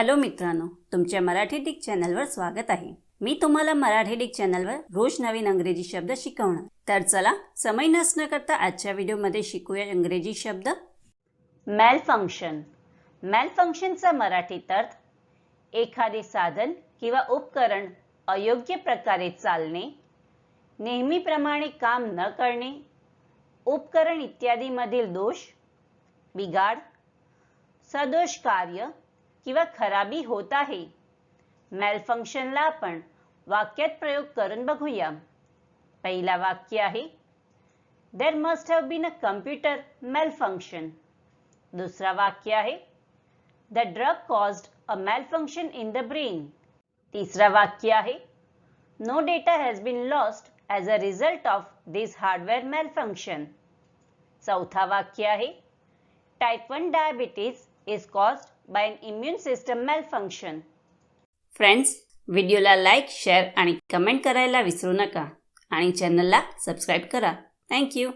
Hello मित्रांनो तुमच्या Marathi Dick चॅनलवर स्वागत आहे. मी तुम्हाला मराठी डिक चॅनलवर रोज नवीन अंग्रेजी शब्द शिकवणार. तर चला समय नसणं करता आजच्या व्हिडिओमध्ये शिकूया इंग्रजी शब्द. मॅल फंक्शन मॅल फंक्शनचा मराठीत अर्थ एखादे साधन किंवा उपकरण अयोग्य प्रकारे चालणे नेहमीप्रमाणे काम न करणे उपकरण इत्यादीमधील दोष बिघाड सदोष कार्य किंवा खराबी होत आहे. मॅलफंक्शनला आपण वाक्यात प्रयोग करून बघूया. पहिला वाक्य आहे there must have been a computer malfunction दुसरा वाक्य आहे the drug caused a malfunction in the brain तीसरा वाक्य आहे no data has been lost as a result of this hardware malfunction चौथा वाक्य आहे type one diabetes is caused by an immune system malfunction friends व्हिडिओला like share आणि comment करायला विसरू नका. आणि चॅनलला सबस्क्राईब करा. थँक्यू